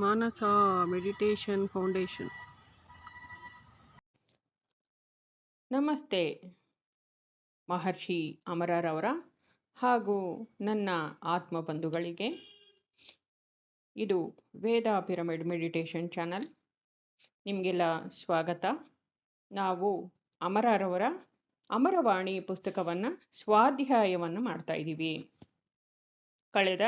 ಮಾನಸ meditation foundation ನಮಸ್ತೆ, ಮಹರ್ಷಿ ಅಮರರವರ ಹಾಗೂ ನನ್ನ ಆತ್ಮ ಬಂಧುಗಳಿಗೆ ಇದು ವೇದ ಪಿರಮಿಡ್ ಮೆಡಿಟೇಷನ್ ಚಾನಲ್. ನಿಮಗೆಲ್ಲ ಸ್ವಾಗತ. ನಾವು ಅಮರರವರ ಅಮರವಾಣಿ ಪುಸ್ತಕವನ್ನು ಸ್ವಾಧ್ಯಾಯವನ್ನು ಮಾಡ್ತಾ ಇದ್ದೀವಿ ಕಳೆದ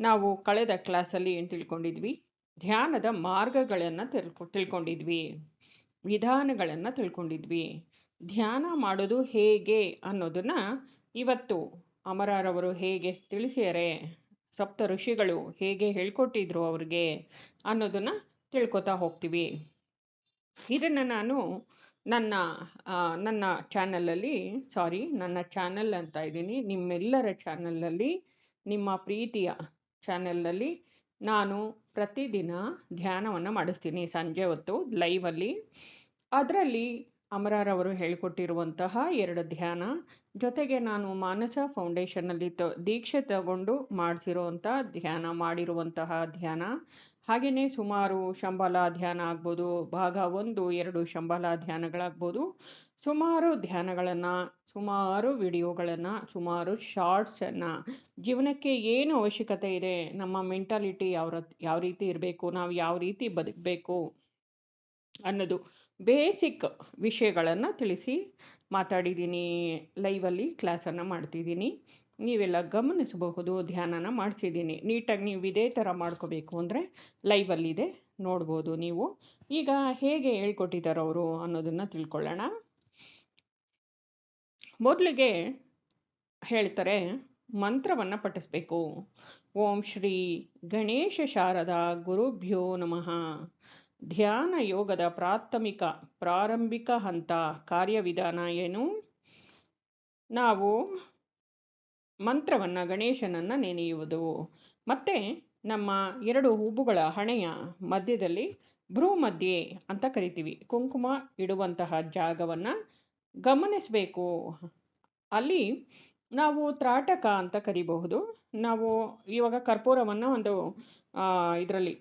ನಾವು ಕಳೆದ ಕ್ಲಾಸಲ್ಲಿ ಏನು ತಿಳ್ಕೊಂಡಿದ್ವಿ. ಧ್ಯಾನದ ಮಾರ್ಗಗಳನ್ನು ತಿಳ್ಕೊ, ತಿಳ್ಕೊಂಡಿದ್ವಿ. ವಿಧಾನಗಳನ್ನು ತಿಳ್ಕೊಂಡಿದ್ವಿ. ಧ್ಯಾನ ಮಾಡೋದು ಹೇಗೆ ಅನ್ನೋದನ್ನು ಇವತ್ತು ಅಮರಾರವರು ಹೇಗೆ ತಿಳಿಸ್ಯಾರೆ, ಸಪ್ತ ಋಷಿಗಳು ಹೇಗೆ ಹೇಳ್ಕೊಟ್ಟಿದ್ರು ಅವ್ರಿಗೆ ಅನ್ನೋದನ್ನು ತಿಳ್ಕೊತಾ ಹೋಗ್ತೀವಿ. ಇದನ್ನು ನಾನು ನನ್ನ ನನ್ನ ಚಾನಲಲ್ಲಿ, ಸಾರಿ, ನನ್ನ ಚಾನಲ್ ಅಂತ ಇದ್ದೀನಿ, ನಿಮ್ಮೆಲ್ಲರ ಚಾನಲಲ್ಲಿ ನಿಮ್ಮ ಪ್ರೀತಿಯ ಚಾನಲಲ್ಲಿ ನಾನು ಪ್ರತಿದಿನ ಧ್ಯಾನವನ್ನು ಮಾಡಿಸ್ತೀನಿ ಸಂಜೆ ಹೊತ್ತು ಲೈವಲ್ಲಿ. ಅದರಲ್ಲಿ ಅಮರಾರವರು ಹೇಳಿಕೊಟ್ಟಿರುವಂತಹ ಎರಡು ಧ್ಯಾನ, ಜೊತೆಗೆ ನಾನು ಮಾನಸ ಫೌಂಡೇಶನ್ನಲ್ಲಿ ತ, ದೀಕ್ಷೆ ತಗೊಂಡು ಮಾಡಿಸಿರುವಂಥ ಧ್ಯಾನ, ಮಾಡಿರುವಂತಹ ಧ್ಯಾನ. ಹಾಗೆಯೇ ಸುಮಾರು ಶಂಬಲ ಧ್ಯಾನ ಆಗ್ಬೋದು, ಭಾಗ ಒಂದು, ಎರಡು ಶಂಬಲ ಧ್ಯಾನಗಳಾಗ್ಬೋದು. ಸುಮಾರು ಧ್ಯಾನಗಳನ್ನು ಸುಮಾರು ವಿಡಿಯೋಗಳನ್ನು, ಸುಮಾರು ಶಾರ್ಟ್ಸನ್ನು, ಜೀವನಕ್ಕೆ ಏನು ಅವಶ್ಯಕತೆ ಇದೆ, ನಮ್ಮ ಮೆಂಟಾಲಿಟಿ ಯಾವ ಯಾವ ರೀತಿ ಇರಬೇಕು, ನಾವು ಯಾವ ರೀತಿ ಬದುಕಬೇಕು ಅನ್ನೋದು ಬೇಸಿಕ್ ವಿಷಯಗಳನ್ನು ತಿಳಿಸಿ ಮಾತಾಡಿದ್ದೀನಿ, ಲೈವಲ್ಲಿ ಕ್ಲಾಸನ್ನು ಮಾಡ್ತಿದ್ದೀನಿ. ನೀವೆಲ್ಲ ಗಮನಿಸಬಹುದು, ಧ್ಯಾನನ ಮಾಡಿಸಿದ್ದೀನಿ. ನೀಟಾಗಿ ನೀವು ಇದೇ ಥರ ಮಾಡ್ಕೋಬೇಕು ಅಂದರೆ ಲೈವಲ್ಲಿದೆ, ನೋಡ್ಬೋದು ನೀವು. ಈಗ ಹೇಗೆ ಹೇಳ್ಕೊಟ್ಟಿದ್ದಾರೆ ಅವರು ಅನ್ನೋದನ್ನು ತಿಳ್ಕೊಳ್ಳೋಣ. ಮೊದಲಿಗೆ ಹೇಳ್ತಾರೆ, ಮಂತ್ರವನ್ನು ಪಠಿಸ್ಬೇಕು. ಓಂ ಶ್ರೀ ಗಣೇಶ ಶಾರದಾ ಗುರುಭ್ಯೋ ನಮಃ. ಧ್ಯಾನ ಯೋಗದ ಪ್ರಾಥಮಿಕ, ಪ್ರಾರಂಭಿಕ ಹಂತ, ಕಾರ್ಯವಿಧಾನ ಏನು? ನಾವು ಮಂತ್ರವನ್ನು ಗಣೇಶನನ್ನು ನೆನೆಯುವುದು. ಮತ್ತು ನಮ್ಮ ಎರಡು ಹೂಬುಗಳ ಹಣೆಯ ಮಧ್ಯದಲ್ಲಿ ಭ್ರೂ ಮಧ್ಯೆ ಅಂತ ಕರಿತೀವಿ. ಕುಂಕುಮ ಇಡುವಂತಹ ಜಾಗವನ್ನು ಗಮನಿಸಬೇಕು. ಅಲ್ಲಿ ನಾವು ತ್ರಾಟಕ ಅಂತ ಕರಿಬಹುದು. ನಾವು ಇವಾಗ ಕರ್ಪೂರವನ್ನು ಒಂದು ಇದರಲ್ಲಿ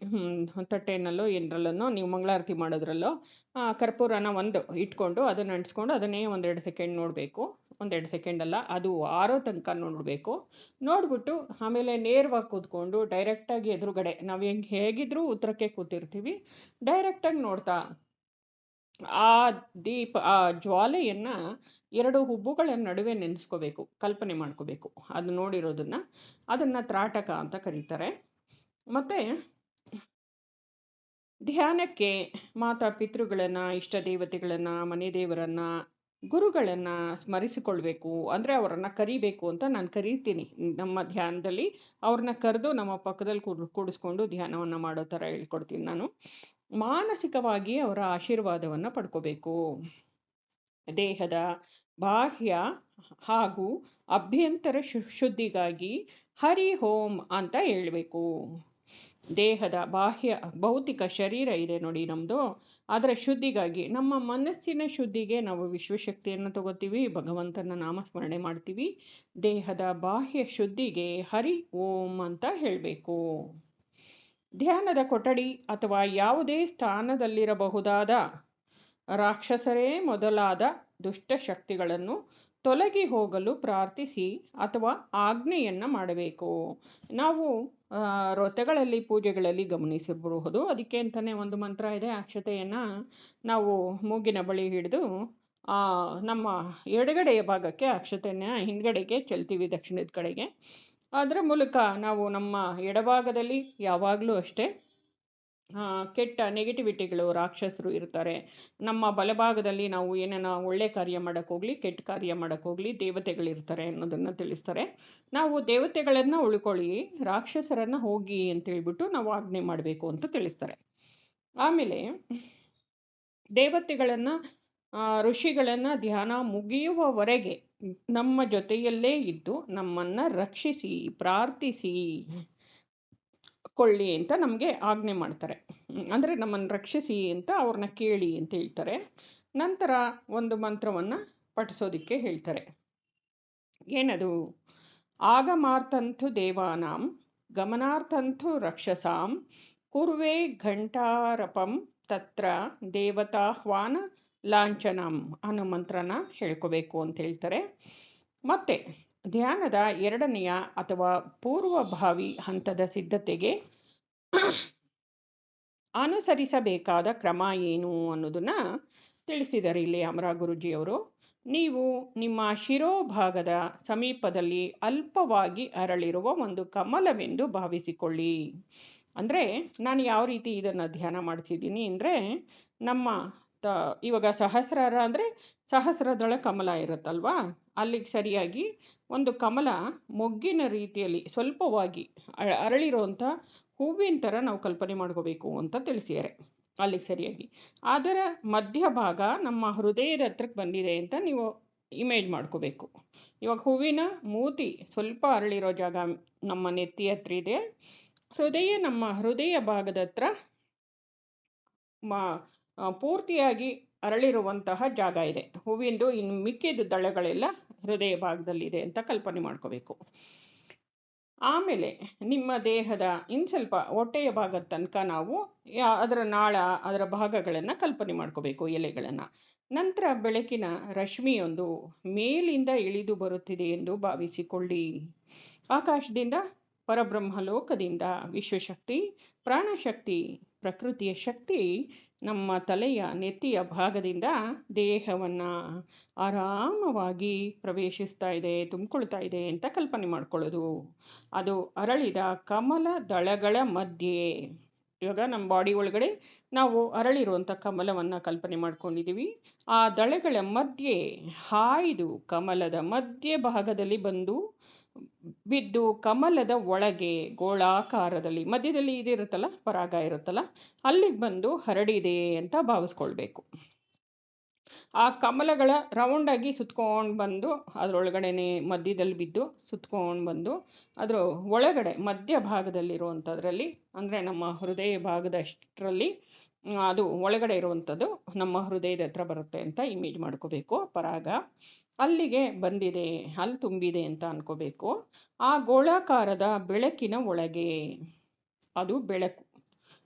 ತಟ್ಟೆನಲ್ಲೋ ಏನರಲ್ಲೋ ನೀವು ಮಂಗಳಾರತಿ ಮಾಡೋದ್ರಲ್ಲೋ ಕರ್ಪೂರನ ಒಂದು ಇಟ್ಕೊಂಡು ಅದನ್ನು ಅಂಟಿಸ್ಕೊಂಡು ಅದನ್ನೇ ಒಂದೆರಡು ಸೆಕೆಂಡ್ ನೋಡಬೇಕು. ಒಂದೆರಡು ಸೆಕೆಂಡ್ ಅಲ್ಲ, ಅದು ಆರೋ ತನಕ ನೋಡಬೇಕು. ನೋಡಿಬಿಟ್ಟು ಆಮೇಲೆ ನೇರವಾಗಿ ಕೂತ್ಕೊಂಡು ಡೈರೆಕ್ಟಾಗಿ ಎದುರುಗಡೆ, ನಾವು ಹೆಂಗೆ ಹೇಗಿದ್ರೂ ಉತ್ತರಕ್ಕೆ ಕೂತಿರ್ತೀವಿ ಡೈರೆಕ್ಟಾಗಿ ನೋಡ್ತಾ ಆ ದೀಪ, ಆ ಜ್ವಾಲೆಯನ್ನು ಎರಡು ಹುಬ್ಬುಗಳ ನಡುವೆ ನೆನೆಸ್ಕೋಬೇಕು, ಕಲ್ಪನೆ ಮಾಡ್ಕೋಬೇಕು. ಅದು ನೋಡಿರೋದನ್ನು, ಅದನ್ನು ತ್ರಾಟಕ ಅಂತ ಕರೀತಾರೆ. ಮತ್ತು ಧ್ಯಾನಕ್ಕೆ ಮಾತಾ ಪಿತೃಗಳನ್ನು, ಇಷ್ಟ ದೇವತೆಗಳನ್ನು, ಮನೆ ದೇವರನ್ನು, ಗುರುಗಳನ್ನು ಸ್ಮರಿಸಿಕೊಳ್ಬೇಕು. ಅಂದರೆ ಅವರನ್ನು ಕರಿಬೇಕು ಅಂತ ನಾನು ಕರೀತೀನಿ. ನಮ್ಮ ಧ್ಯಾನದಲ್ಲಿ ಅವ್ರನ್ನ ಕರೆದು ನಮ್ಮ ಪಕ್ಕದಲ್ಲಿ ಕೂಡ, ಕೂಡಿಸ್ಕೊಂಡು ಧ್ಯಾನವನ್ನು ಮಾಡೋ ಥರ ಹೇಳ್ಕೊಡ್ತೀನಿ ನಾನು. ಮಾನಸಿಕವಾಗಿ ಅವರ ಆಶೀರ್ವಾದವನ್ನು ಪಡ್ಕೋಬೇಕು. ದೇಹದ ಬಾಹ್ಯ ಹಾಗೂ ಅಭ್ಯಂತರ ಶುದ್ಧಿಗಾಗಿ ಹರಿ ಓಂ ಅಂತ ಹೇಳಬೇಕು. ದೇಹದ ಬಾಹ್ಯ ಭೌತಿಕ ಶರೀರ ಇದೆ ನೋಡಿ ನಮ್ಮದು ಅದರ ಶುದ್ಧಿಗಾಗಿ ನಮ್ಮ ಮನಸ್ಸಿನ ಶುದ್ಧಿಗೆ ನಾವು ವಿಶ್ವಶಕ್ತಿಯನ್ನು ತಗೋತೀವಿ, ಭಗವಂತನ ನಾಮಸ್ಮರಣೆ ಮಾಡ್ತೀವಿ. ದೇಹದ ಬಾಹ್ಯ ಶುದ್ಧಿಗೆ ಹರಿ ಓಂ ಅಂತ ಹೇಳಬೇಕು. ಧ್ಯಾನದ ಕೊಠಡಿ ಅಥವಾ ಯಾವುದೇ ಸ್ಥಾನದಲ್ಲಿರಬಹುದಾದ ರಾಕ್ಷಸರೇ ಮೊದಲಾದ ದುಷ್ಟಶಕ್ತಿಗಳನ್ನು ತೊಲಗಿ ಹೋಗಲು ಪ್ರಾರ್ಥಿಸಿ ಅಥವಾ ಆಜ್ಞೆಯನ್ನು ಮಾಡಬೇಕು. ನಾವು ವ್ರತಗಳಲ್ಲಿ ಪೂಜೆಗಳಲ್ಲಿ ಗಮನಿಸಿರಬಹುದು ಅದಕ್ಕೆ ಅಂತಲೇ ಒಂದು ಮಂತ್ರ ಇದೆ, ಅಕ್ಷತೆಯನ್ನು ನಾವು ಮೂಗಿನ ಬಳಿ ಹಿಡಿದು ನಮ್ಮ ಎಡಗಡೆಯ ಭಾಗಕ್ಕೆ, ಅಕ್ಷತೆಯನ್ನು ಹಿಂದ್ಗಡೆಗೆ ಚೆಲ್ತೀವಿ, ದಕ್ಷಿಣದ ಕಡೆಗೆ. ಅದರ ಮೂಲಕ ನಾವು ನಮ್ಮ ಎಡಭಾಗದಲ್ಲಿ ಯಾವಾಗಲೂ ಅಷ್ಟೇ ಕೆಟ್ಟ ನೆಗೆಟಿವಿಟಿಗಳು ರಾಕ್ಷಸರು ಇರ್ತಾರೆ. ನಮ್ಮ ಬಲಭಾಗದಲ್ಲಿ ನಾವು ಏನೇನ ಒಳ್ಳೆ ಕಾರ್ಯ ಮಾಡೋಕ್ಕೋಗ್ಲಿ ಕೆಟ್ಟ ಕಾರ್ಯ ಮಾಡೋಕ್ಕೋಗ್ಲಿ ದೇವತೆಗಳಿರ್ತಾರೆ ಅನ್ನೋದನ್ನು ತಿಳಿಸ್ತಾರೆ. ನಾವು ದೇವತೆಗಳನ್ನು ಉಳ್ಕೊಳ್ಳಿ, ರಾಕ್ಷಸರನ್ನು ಹೋಗಿ ಅಂತೇಳ್ಬಿಟ್ಟು ನಾವು ಆಜ್ಞೆ ಮಾಡಬೇಕು ಅಂತ ತಿಳಿಸ್ತಾರೆ. ಆಮೇಲೆ ದೇವತೆಗಳನ್ನು ಋಷಿಗಳನ್ನು ಧ್ಯಾನ ಮುಗಿಯುವವರೆಗೆ ನಮ್ಮ ಜೊತೆಯಲ್ಲೇ ಇದ್ದು ನಮ್ಮನ್ನು ರಕ್ಷಿಸಿ, ಪ್ರಾರ್ಥಿಸಿ ಕೊಳ್ಳಿ ಅಂತ ನಮಗೆ ಆಜ್ಞೆ ಮಾಡ್ತಾರೆ. ಅಂದರೆ ನಮ್ಮನ್ನು ರಕ್ಷಿಸಿ ಅಂತ ಅವ್ರನ್ನ ಕೇಳಿ ಅಂತ ಹೇಳ್ತಾರೆ. ನಂತರ ಒಂದು ಮಂತ್ರವನ್ನು ಪಠಿಸೋದಕ್ಕೆ ಹೇಳ್ತಾರೆ. ಏನದು? ಆಗಮಾರ್ಥಂಥು ದೇವಾನಾಂ, ಗಮನಾರ್ಥಂಥು ರಕ್ಷಸಾಂ, ಕುರ್ವೆ ಘಂಟಾರಪಂ ತತ್ರ ದೇವತಾಹ್ವಾನ ಲಾಂಛನಂ ಅನ್ನೋ ಮಂತ್ರನ ಹೇಳ್ಕೋಬೇಕು ಅಂತ ಹೇಳ್ತಾರೆ. ಮತ್ತು ಧ್ಯಾನದ ಎರಡನೆಯ ಅಥವಾ ಪೂರ್ವಭಾವಿ ಹಂತದ ಸಿದ್ಧತೆಗೆ ಅನುಸರಿಸಬೇಕಾದ ಕ್ರಮ ಏನು ಅನ್ನೋದನ್ನು ತಿಳಿಸಿದ್ದಾರೆ ಇಲ್ಲಿ ಅಮರ ಗುರುಜಿಯವರು. ನೀವು ನಿಮ್ಮ ಶಿರೋಭಾಗದ ಸಮೀಪದಲ್ಲಿ ಅಲ್ಪವಾಗಿ ಅರಳಿರುವ ಒಂದು ಕಮಲವೆಂದು ಭಾವಿಸಿಕೊಳ್ಳಿ. ಅಂದರೆ ನಾನು ಯಾವ ರೀತಿ ಇದನ್ನು ಧ್ಯಾನ ಮಾಡ್ತಿದ್ದೀನಿ ಅಂದರೆ ನಮ್ಮ ಇವಾಗ ಸಹಸ್ರಾರ ಅಂದರೆ ಸಹಸ್ರದೊಳಗೆ ಕಮಲ ಇರುತ್ತಲ್ವಾ? ಅಲ್ಲಿಗೆ ಸರಿಯಾಗಿ ಒಂದು ಕಮಲ ಮೊಗ್ಗಿನ ರೀತಿಯಲ್ಲಿ ಸ್ವಲ್ಪವಾಗಿ ಅರಳಿರುವಂಥ ಹೂವಿನ ಥರ ನಾವು ಕಲ್ಪನೆ ಮಾಡ್ಕೋಬೇಕು ಅಂತ ತಿಳಿಸಿದ್ದಾರೆ ಅಲ್ಲಿಗೆ ಸರಿಯಾಗಿ. ಅದರ ಮಧ್ಯಭಾಗ ನಮ್ಮ ಹೃದಯದ ಹತ್ರಕ್ಕೆ ಬಂದಿದೆ ಅಂತ ನೀವು ಇಮೇಜ್ ಮಾಡ್ಕೋಬೇಕು. ಇವಾಗ ಹೂವಿನ ಮೂತಿ ಸ್ವಲ್ಪ ಅರಳಿರೋ ಜಾಗ ನಮ್ಮ ನೆತ್ತಿ ಹತ್ರ ಇದೆ. ಹೃದಯ ನಮ್ಮ ಹೃದಯ ಭಾಗದ ಹತ್ರ ಮ ಪೂರ್ತಿಯಾಗಿ ಅರಳಿರುವಂತಹ ಜಾಗ ಇದೆ. ಹೂವಿಂದು ಇನ್ನು ಮಿಕ್ಕಿದ ದಳಗಳೆಲ್ಲ ಹೃದಯ ಭಾಗದಲ್ಲಿದೆ ಅಂತ ಕಲ್ಪನೆ ಮಾಡ್ಕೋಬೇಕು. ಆಮೇಲೆ ನಿಮ್ಮ ದೇಹದ ಇನ್ನು ಸ್ವಲ್ಪ ಹೊಟ್ಟೆಯ ಭಾಗದ ತನಕ ನಾವು ಅದರ ನಾಳ, ಅದರ ಭಾಗಗಳನ್ನು ಕಲ್ಪನೆ ಮಾಡ್ಕೋಬೇಕು ಎಲೆಗಳನ್ನು. ನಂತರ ಬೆಳಕಿನ ರಶ್ಮಿಯೊಂದು ಮೇಲಿಂದ ಇಳಿದು ಬರುತ್ತಿದೆ ಎಂದು ಭಾವಿಸಿಕೊಳ್ಳಿ. ಆಕಾಶದಿಂದ ಪರಬ್ರಹ್ಮ ಲೋಕದಿಂದ ವಿಶ್ವಶಕ್ತಿ, ಪ್ರಾಣಶಕ್ತಿ, ಪ್ರಕೃತಿಯ ಶಕ್ತಿ ನಮ್ಮ ತಲೆಯ ನೆತ್ತಿಯ ಭಾಗದಿಂದ ದೇಹವನ್ನು ಆರಾಮವಾಗಿ ಪ್ರವೇಶಿಸ್ತಾ ಇದೆ, ತುಂಬಿಕೊಳ್ತಾ ಇದೆ ಅಂತ ಕಲ್ಪನೆ ಮಾಡ್ಕೊಳ್ಳೋದು. ಅದು ಅರಳಿದ ಕಮಲ ದಳಗಳ ಮಧ್ಯೆ. ಇವಾಗ ನಮ್ಮ ಬಾಡಿ ಒಳಗಡೆ ನಾವು ಅರಳಿರುವಂಥ ಕಮಲವನ್ನು ಕಲ್ಪನೆ ಮಾಡ್ಕೊಂಡಿದ್ದೀವಿ. ಆ ದಳಗಳ ಮಧ್ಯೆ ಹಾಯ್ದು ಕಮಲದ ಮಧ್ಯ ಭಾಗದಲ್ಲಿ ಬಂದು ಬಿದ್ದು ಕಮಲದ ಒಳಗೆ ಗೋಳಾಕಾರದಲ್ಲಿ, ಮಧ್ಯದಲ್ಲಿ ಇದಿರುತ್ತಲ್ಲ, ಪರಾಗ ಇರುತ್ತಲ್ಲ, ಅಲ್ಲಿಗೆ ಬಂದು ಹರಡಿದೆ ಅಂತ ಭಾವಿಸ್ಕೊಳ್ಬೇಕು. ಆ ಕಮಲಗಳ ರೌಂಡಾಗಿ ಸುತ್ಕೊಂಡು ಬಂದು, ಅದರೊಳಗಡೆನೆ ಮಧ್ಯದಲ್ಲಿ ಬಿದ್ದು ಸುತ್ಕೊಂಡು ಬಂದು, ಅದರ ಒಳಗಡೆ ಮಧ್ಯ ಭಾಗದಲ್ಲಿರುವಂಥದ್ರಲ್ಲಿ ಅಂದರೆ ನಮ್ಮ ಹೃದಯ ಭಾಗದಷ್ಟರಲ್ಲಿ ಅದು ಒಳಗಡೆ ಇರುವಂಥದ್ದು ನಮ್ಮ ಹೃದಯದ ಹತ್ರ ಬರುತ್ತೆ ಅಂತ ಇಮೇಜ್ ಮಾಡ್ಕೋಬೇಕು, ಪರಾಗ. ಅಲ್ಲಿಗೆ ಬಂದಿದೆ, ಅಲ್ಲಿ ತುಂಬಿದೆ ಅಂತ ಅನ್ಕೋಬೇಕು. ಆ ಗೋಳಾಕಾರದ ಬೆಳಕಿನ ಒಳಗೆ, ಅದು ಬೆಳಕು.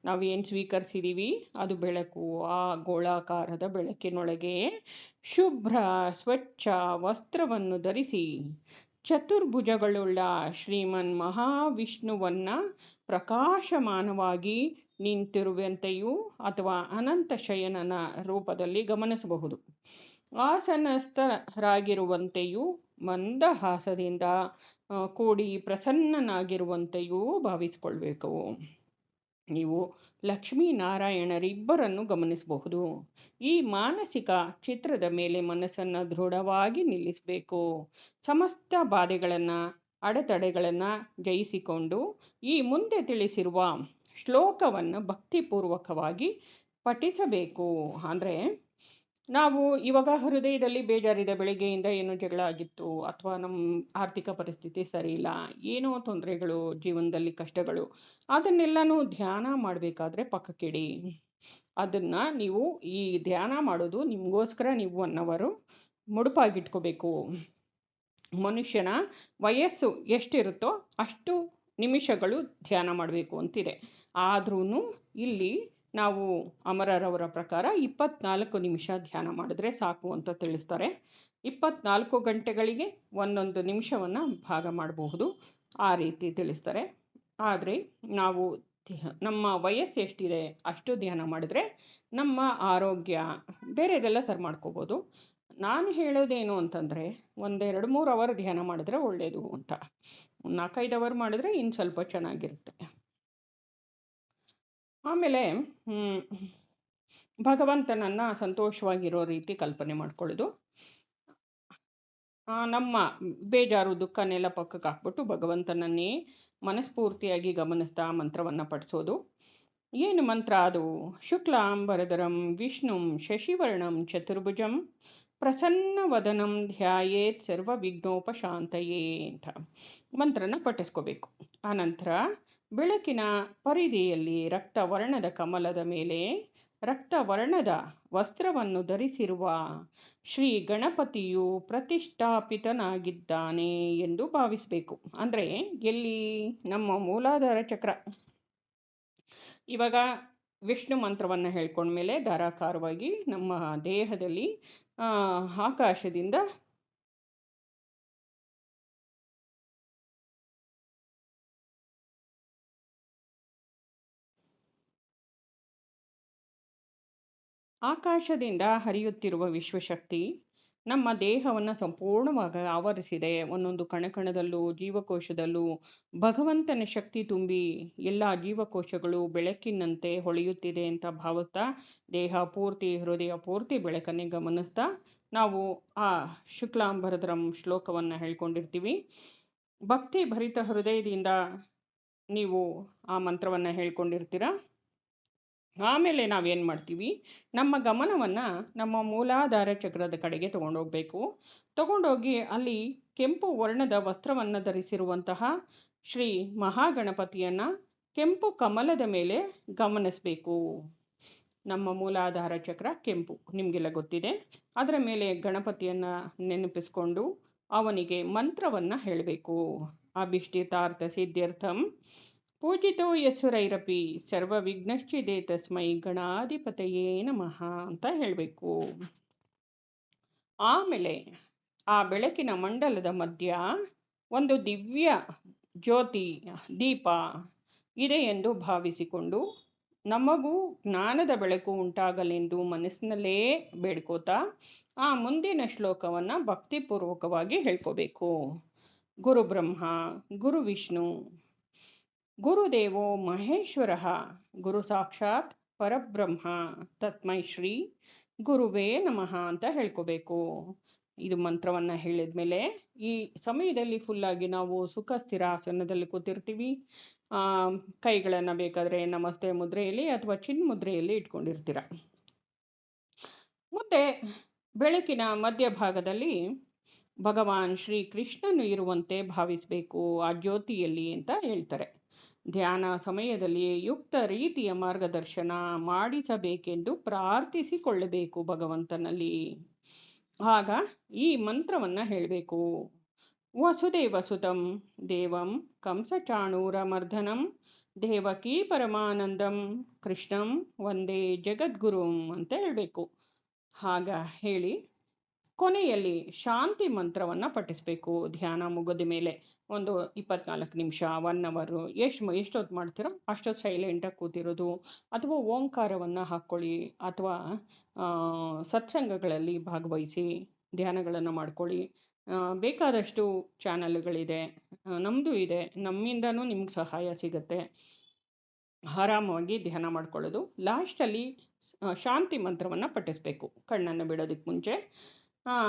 ನಾವು ಏನು ಸ್ವೀಕರಿಸಿದ್ದೀವಿ ಅದು ಬೆಳಕು. ಆ ಗೋಳಾಕಾರದ ಬೆಳಕಿನೊಳಗೆ ಶುಭ್ರ, ಸ್ವಚ್ಛ ವಸ್ತ್ರವನ್ನು ಧರಿಸಿ ಚತುರ್ಭುಜಗಳುಳ್ಳ ಶ್ರೀಮನ್ ಮಹಾವಿಷ್ಣುವನ್ನು ಪ್ರಕಾಶಮಾನವಾಗಿ ನಿಂತಿರುವಂತೆಯೂ ಅಥವಾ ಅನಂತ ಶಯನನ ರೂಪದಲ್ಲಿ ಗಮನಿಸಬಹುದು. ಆಸನಸ್ಥರಾಗಿರುವಂತೆಯೂ ಮಂದಹಾಸದಿಂದ ಕೂಡಿ ಪ್ರಸನ್ನನಾಗಿರುವಂತೆಯೂ ಭಾವಿಸಿಕೊಳ್ಬೇಕು. ನೀವು ಲಕ್ಷ್ಮೀನಾರಾಯಣರಿಬ್ಬರನ್ನು ಗಮನಿಸಬಹುದು. ಈ ಮಾನಸಿಕ ಚಿತ್ರದ ಮೇಲೆ ಮನಸ್ಸನ್ನು ದೃಢವಾಗಿ ನಿಲ್ಲಿಸಬೇಕು. ಸಮಸ್ತ ಬಾಧೆಗಳನ್ನು, ಅಡೆತಡೆಗಳನ್ನು ಜಯಿಸಿಕೊಂಡು ಈ ಮುಂದೆ ತಿಳಿಸಿರುವ ಶ್ಲೋಕವನ್ನು ಭಕ್ತಿಪೂರ್ವಕವಾಗಿ ಪಠಿಸಬೇಕು. ಅಂದರೆ ನಾವು ಇವಾಗ ಹೃದಯದಲ್ಲಿ ಬೇಜಾರಿದೆ, ಬೆಳಗ್ಗೆಯಿಂದ ಏನೋ ಜಗಳ ಆಗಿತ್ತು, ಅಥವಾ ನಮ್ಮ ಆರ್ಥಿಕ ಪರಿಸ್ಥಿತಿ ಸರಿ ಇಲ್ಲ ಏನೋ ತೊಂದರೆಗಳು, ಜೀವನದಲ್ಲಿ ಕಷ್ಟಗಳು, ಅದನ್ನೆಲ್ಲನೂ ಧ್ಯಾನ ಮಾಡಬೇಕಾದ್ರೆ ಪಕ್ಕಕ್ಕಿಡಿ. ಅದನ್ನು ನೀವು ಈ ಧ್ಯಾನ ಮಾಡೋದು ನಿಮಗೋಸ್ಕರ ನೀವು ಒನ್ ಅವರು ಮುಡುಪಾಗಿಟ್ಕೋಬೇಕು. ಮನುಷ್ಯನ ವಯಸ್ಸು ಎಷ್ಟಿರುತ್ತೋ ಅಷ್ಟು ನಿಮಿಷಗಳು ಧ್ಯಾನ ಮಾಡಬೇಕು ಅಂತಿದೆ. ಆದ್ರೂ ಇಲ್ಲಿ ನಾವು ಅಮರರವರ ಪ್ರಕಾರ ಇಪ್ಪತ್ನಾಲ್ಕು ನಿಮಿಷ ಧ್ಯಾನ ಮಾಡಿದ್ರೆ ಸಾಕು ಅಂತ ತಿಳಿಸ್ತಾರೆ. ಇಪ್ಪತ್ನಾಲ್ಕು ಗಂಟೆಗಳಿಗೆ ಒಂದೊಂದು ನಿಮಿಷವನ್ನು ಭಾಗ ಮಾಡಬಹುದು ಆ ರೀತಿ ತಿಳಿಸ್ತಾರೆ. ಆದರೆ ನಾವು ನಮ್ಮ ವಯಸ್ಸು ಎಷ್ಟಿದೆ ಅಷ್ಟು ಧ್ಯಾನ ಮಾಡಿದ್ರೆ ನಮ್ಮ ಆರೋಗ್ಯ ಬೇರೆದೆಲ್ಲ ಸರಿ ಮಾಡ್ಕೋಬೋದು. ನಾನು ಹೇಳೋದೇನು ಅಂತಂದರೆ ಒಂದೆರಡು ಮೂರು ಅವರ್ ಧ್ಯಾನ ಮಾಡಿದ್ರೆ ಒಳ್ಳೆಯದು ಅಂತ. ನಾಲ್ಕೈದು ಅವರ್ ಮಾಡಿದ್ರೆ ಇನ್ನು ಸ್ವಲ್ಪ ಚೆನ್ನಾಗಿರುತ್ತೆ. ಆಮೇಲೆ ಭಗವಂತನನ್ನು ಸಂತೋಷವಾಗಿರೋ ರೀತಿ ಕಲ್ಪನೆ ಮಾಡ್ಕೊಳ್ಳೋದು. ನಮ್ಮ ಬೇಜಾರು, ದುಃಖನೆಲ್ಲ ಪಕ್ಕಕ್ಕೆ ಹಾಕ್ಬಿಟ್ಟು ಭಗವಂತನನ್ನೇ ಮನಸ್ಫೂರ್ತಿಯಾಗಿ ಗಮನಿಸ್ತಾ ಮಂತ್ರವನ್ನು ಪಠಿಸೋದು. ಏನು ಮಂತ್ರ ಅದು? ಶುಕ್ಲಾಂಬರಧರಂ, ವಿಷ್ಣುಂ, ಶಶಿವರ್ಣಂ, ಚತುರ್ಭುಜಂ, ಪ್ರಸನ್ನವದನಂ, ಧ್ಯಾಯೇತ್ ಸರ್ವ ವಿಘ್ನೋಪಶಾಂತಯೇ ಅಂತ ಮಂತ್ರನ ಪಠಿಸ್ಕೋಬೇಕು. ಆನಂತರ ಬೆಳಕಿನ ಪರಿಧಿಯಲ್ಲಿ ರಕ್ತವರ್ಣದ ಕಮಲದ ಮೇಲೆ ರಕ್ತವರ್ಣದ ವಸ್ತ್ರವನ್ನು ಧರಿಸಿರುವ ಶ್ರೀ ಗಣಪತಿಯು ಪ್ರತಿಷ್ಠಾಪಿತನಾಗಿದ್ದಾನೆ ಎಂದು ಭಾವಿಸಬೇಕು. ಅಂದರೆ ಎಲ್ಲಿ? ನಮ್ಮ ಮೂಲಾಧಾರ ಚಕ್ರ. ಇವಾಗ ವಿಷ್ಣು ಮಂತ್ರವನ್ನು ಹೇಳ್ಕೊಂಡ್ಮೇಲೆ ಧಾರಾಕಾರವಾಗಿ ನಮ್ಮ ದೇಹದಲ್ಲಿ ಆಕಾಶದಿಂದ ಆಕಾಶದಿಂದ ಹರಿಯುತ್ತಿರುವ ವಿಶ್ವಶಕ್ತಿ ನಮ್ಮ ದೇಹವನ್ನು ಸಂಪೂರ್ಣವಾಗಿ ಆವರಿಸಿದೆ. ಒಂದೊಂದು ಕಣಕಣದಲ್ಲೂ, ಜೀವಕೋಶದಲ್ಲೂ ಭಗವಂತನ ಶಕ್ತಿ ತುಂಬಿ ಎಲ್ಲ ಜೀವಕೋಶಗಳು ಬೆಳಕಿನಂತೆ ಹೊಳೆಯುತ್ತಿದೆ ಅಂತ ಭಾವಿಸ್ತಾ, ದೇಹ ಪೂರ್ತಿ, ಹೃದಯ ಪೂರ್ತಿ ಬೆಳಕನ್ನೇ ಗಮನಿಸ್ತಾ, ನಾವು ಆ ಶುಕ್ಲಾಂಬರದ್ರಂ ಶ್ಲೋಕವನ್ನು ಹೇಳ್ಕೊಂಡಿರ್ತೀವಿ. ಭಕ್ತಿ ಭರಿತ ಹೃದಯದಿಂದ ನೀವು ಆ ಮಂತ್ರವನ್ನು ಹೇಳ್ಕೊಂಡಿರ್ತೀರ? ಆಮೇಲೆ ನಾವೇನು ಮಾಡ್ತೀವಿ? ನಮ್ಮ ಗಮನವನ್ನು ನಮ್ಮ ಮೂಲಾಧಾರ ಚಕ್ರದ ಕಡೆಗೆ ತಗೊಂಡೋಗ್ಬೇಕು. ತಗೊಂಡೋಗಿ ಅಲ್ಲಿ ಕೆಂಪು ವರ್ಣದ ವಸ್ತ್ರವನ್ನು ಧರಿಸಿರುವಂತಹ ಶ್ರೀ ಮಹಾಗಣಪತಿಯನ್ನು ಕೆಂಪು ಕಮಲದ ಮೇಲೆ ಗಮನಿಸಬೇಕು. ನಮ್ಮ ಮೂಲಾಧಾರ ಚಕ್ರ ಕೆಂಪು, ನಿಮಗೆಲ್ಲ ಗೊತ್ತಿದೆ. ಅದರ ಮೇಲೆ ಗಣಪತಿಯನ್ನು ನೆನಪಿಸ್ಕೊಂಡು ಅವನಿಗೆ ಮಂತ್ರವನ್ನು ಹೇಳಬೇಕು. ಅಭಿಷ್ಠಿತಾರ್ಥ ಸಿದ್ಧ್ಯರ್ಥಂ ಪೂಜಿತೋ ಯಸುರೈರಪಿ ಸರ್ವ ವಿಘ್ನಶ್ಚಿದೆ ತಸ್ಮೈ ಗಣಾಧಿಪತಯೇ ನಮಃ ಅಂತ ಹೇಳಬೇಕು. ಆಮೇಲೆ ಆ ಬೆಳಕಿನ ಮಂಡಲದ ಮಧ್ಯ ಒಂದು ದಿವ್ಯ ಜ್ಯೋತಿ, ದೀಪ ಇದೆ ಎಂದು ಭಾವಿಸಿಕೊಂಡು ನಮಗೂ ಜ್ಞಾನದ ಬೆಳಕು ಉಂಟಾಗಲೆಂದು ಮನಸ್ಸಿನಲ್ಲೇ ಬೇಡ್ಕೋತಾ ಆ ಮುಂದಿನ ಶ್ಲೋಕವನ್ನು ಭಕ್ತಿಪೂರ್ವಕವಾಗಿ ಹೇಳ್ಕೋಬೇಕು. ಗುರು ಬ್ರಹ್ಮ, ಗುರು ವಿಷ್ಣು ಗುರುದೇವೋ ಮಹೇಶ್ವರ, ಗುರು ಸಾಕ್ಷಾತ್ ಪರಬ್ರಹ್ಮ, ತತ್ಮೈ ಶ್ರೀ ಗುರುವೇ ನಮಃ ಅಂತ ಹೇಳ್ಕೋಬೇಕು. ಇದು ಮಂತ್ರವನ್ನು ಹೇಳಿದ ಮೇಲೆ ಈ ಸಮಯದಲ್ಲಿ ಫುಲ್ಲಾಗಿ ನಾವು ಸುಖ ಸ್ಥಿರಾಸನದಲ್ಲಿ ಕೂತಿರ್ತೀವಿ. ಕೈಗಳನ್ನು ಬೇಕಾದರೆ ನಮಸ್ತೆ ಮುದ್ರೆಯಲ್ಲಿ ಅಥವಾ ಚಿನ್ ಮುದ್ರೆಯಲ್ಲಿ ಇಟ್ಕೊಂಡಿರ್ತೀರ. ಮತ್ತೆ ಬೆಳಕಿನ ಮಧ್ಯಭಾಗದಲ್ಲಿ ಭಗವಾನ್ ಶ್ರೀ ಕೃಷ್ಣನು ಇರುವಂತೆ ಭಾವಿಸಬೇಕು, ಆ ಜ್ಯೋತಿಯಲ್ಲಿ ಅಂತ ಹೇಳ್ತಾರೆ. ಧ್ಯಾನ ಸಮಯದಲ್ಲಿ ಯುಕ್ತ ರೀತಿಯ ಮಾರ್ಗದರ್ಶನ ಮಾಡಿಸಬೇಕೆಂದು ಪ್ರಾರ್ಥಿಸಿಕೊಳ್ಳಬೇಕು ಭಗವಂತನಲ್ಲಿ. ಆಗ ಈ ಮಂತ್ರವನ್ನು ಹೇಳಬೇಕು. ವಸುದೇವ ಸುತಂ ದೇವಂ ಕಂಸಚಾಣೂರಮರ್ದನಂ ದೇವಕಿ ಪರಮಾನಂದಂ ಕೃಷ್ಣಂ ವಂದೇ ಜಗದ್ಗುರುಂ ಅಂತ ಹೇಳಬೇಕು. ಆಗ ಹೇಳಿ ಕೊನೆಯಲ್ಲಿ ಶಾಂತಿ ಮಂತ್ರವನ್ನು ಪಠಿಸಬೇಕು. ಧ್ಯಾನ ಮುಗಿದ ಮೇಲೆ ಒಂದು ಇಪ್ಪತ್ನಾಲ್ಕು ನಿಮಿಷ ಒನ್ ಅವರು ಎಷ್ಟು ಎಷ್ಟೊತ್ತು ಮಾಡ್ತೀರೋ ಅಷ್ಟೊತ್ತು ಸೈಲೆಂಟಾಗಿ ಕೂತಿರೋದು. ಅಥವಾ ಓಂಕಾರವನ್ನು ಹಾಕ್ಕೊಳ್ಳಿ. ಅಥವಾ ಸತ್ಸಂಗಗಳಲ್ಲಿ ಭಾಗವಹಿಸಿ ಧ್ಯಾನಗಳನ್ನು ಮಾಡ್ಕೊಳ್ಳಿ. ಬೇಕಾದಷ್ಟು ಚಾನಲ್ಗಳಿದೆ ನಮ್ಮದು ಇದೆ. ನಮ್ಮಿಂದನೂ ನಿಮ್ಗೆ ಸಹಾಯ ಸಿಗುತ್ತೆ. ಆರಾಮವಾಗಿ ಧ್ಯಾನ ಮಾಡ್ಕೊಳ್ಳೋದು. ಲಾಸ್ಟಲ್ಲಿ ಶಾಂತಿ ಮಂತ್ರವನ್ನು ಪಠಿಸಬೇಕು. ಕಣ್ಣನ್ನು ಬಿಡೋದಕ್ಕೆ ಮುಂಚೆ.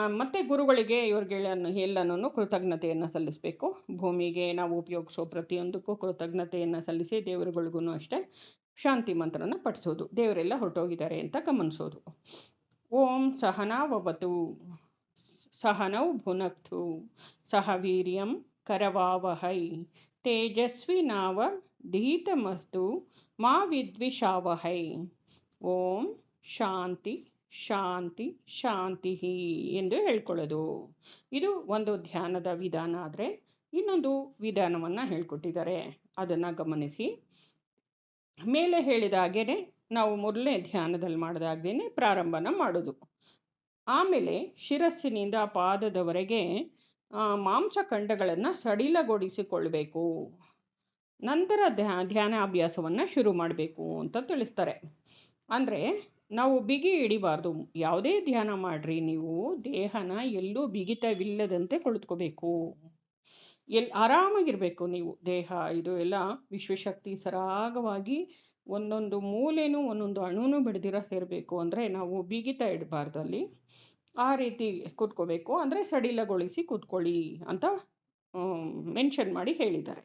ಮತ್ತು ಗುರುಗಳಿಗೆ ಇವ್ರಿಗೆ ಎಲ್ಲನೂ ಕೃತಜ್ಞತೆಯನ್ನು ಸಲ್ಲಿಸಬೇಕು. ಭೂಮಿಗೆ ನಾವು ಉಪಯೋಗಿಸೋ ಪ್ರತಿಯೊಂದಕ್ಕೂ ಕೃತಜ್ಞತೆಯನ್ನು ಸಲ್ಲಿಸಿ ದೇವರುಗಳಿಗೂ ಅಷ್ಟೇ ಶಾಂತಿ ಮಂತ್ರನ ಪಠಿಸೋದು. ದೇವರೆಲ್ಲ ಹೊರಟೋಗಿದ್ದಾರೆ ಅಂತ ಗಮನಿಸೋದು. ಓಂ ಸಹನಾವವತು, ಸಹನೌ ಭುನಕ್ತು, ಸಹ ವೀರ್ಯಂ ಕರವಾವಹೈ ತೇಜಸ್ವಿನಾವ ಧೀತಮಸ್ತು ಮಾ ವಿದ್ವಿಷಾವಹೈ. ಓಂ ಶಾಂತಿ. ಶಾಂತಿ ಶಾಂತಿ ಎಂದು ಹೇಳ್ಕೊಳ್ಳೋದು. ಇದು ಒಂದು ಧ್ಯಾನದ ವಿಧಾನ ಆದರೆ ಇನ್ನೊಂದು ವಿಧಾನವನ್ನು ಹೇಳ್ಕೊಟ್ಟಿದ್ದಾರೆ. ಅದನ್ನು ಗಮನಿಸಿ. ಮೇಲೆ ಹೇಳಿದ ಹಾಗೇ ನಾವು ಮೊದಲನೇ ಧ್ಯಾನದಲ್ಲಿ ಮಾಡಿದಾಗೇ ಪ್ರಾರಂಭನ ಮಾಡೋದು. ಆಮೇಲೆ ಶಿರಸ್ಸಿನಿಂದ ಪಾದದವರೆಗೆ ಮಾಂಸಖಂಡಗಳನ್ನು ಸಡಿಲಗೊಳಿಸಿಕೊಳ್ಬೇಕು. ನಂತರ ಧ್ಯಾ, ಧ್ಯಾನಾಭ್ಯಾಸವನ್ನು ಶುರು ಮಾಡಬೇಕು ಅಂತ ತಿಳಿಸ್ತಾರೆ. ಅಂದರೆ ನಾವು ಬಿಗಿ ಹಿಡಿಬಾರ್ದು. ಯಾವುದೇ ಧ್ಯಾನ ಮಾಡಿರಿ. ನೀವು ದೇಹನ ಎಲ್ಲೂ ಬಿಗಿತವಿಲ್ಲದಂತೆ ಕುಳಿತ್ಕೋಬೇಕು. ಎಲ್ಲಿ ಆರಾಮಾಗಿರಬೇಕು ನೀವು. ದೇಹ, ಇದು ಎಲ್ಲ ವಿಶ್ವಶಕ್ತಿ ಸರಾಗವಾಗಿ ಒಂದೊಂದು ಮೂಲೆನೂ ಒಂದೊಂದು ಅಣುನೂ ಬಿಡ್ದಿರ ಸೇರಬೇಕು ಅಂದರೆ ನಾವು ಬಿಗಿತ ಇಡಬಾರ್ದು ಅಲ್ಲಿ. ಆ ರೀತಿ ಕೂತ್ಕೋಬೇಕು ಅಂದರೆ ಸಡಿಲಗೊಳಿಸಿ ಕೂತ್ಕೊಳ್ಳಿ ಅಂತ ಮೆನ್ಷನ್ ಮಾಡಿ ಹೇಳಿದ್ದಾರೆ.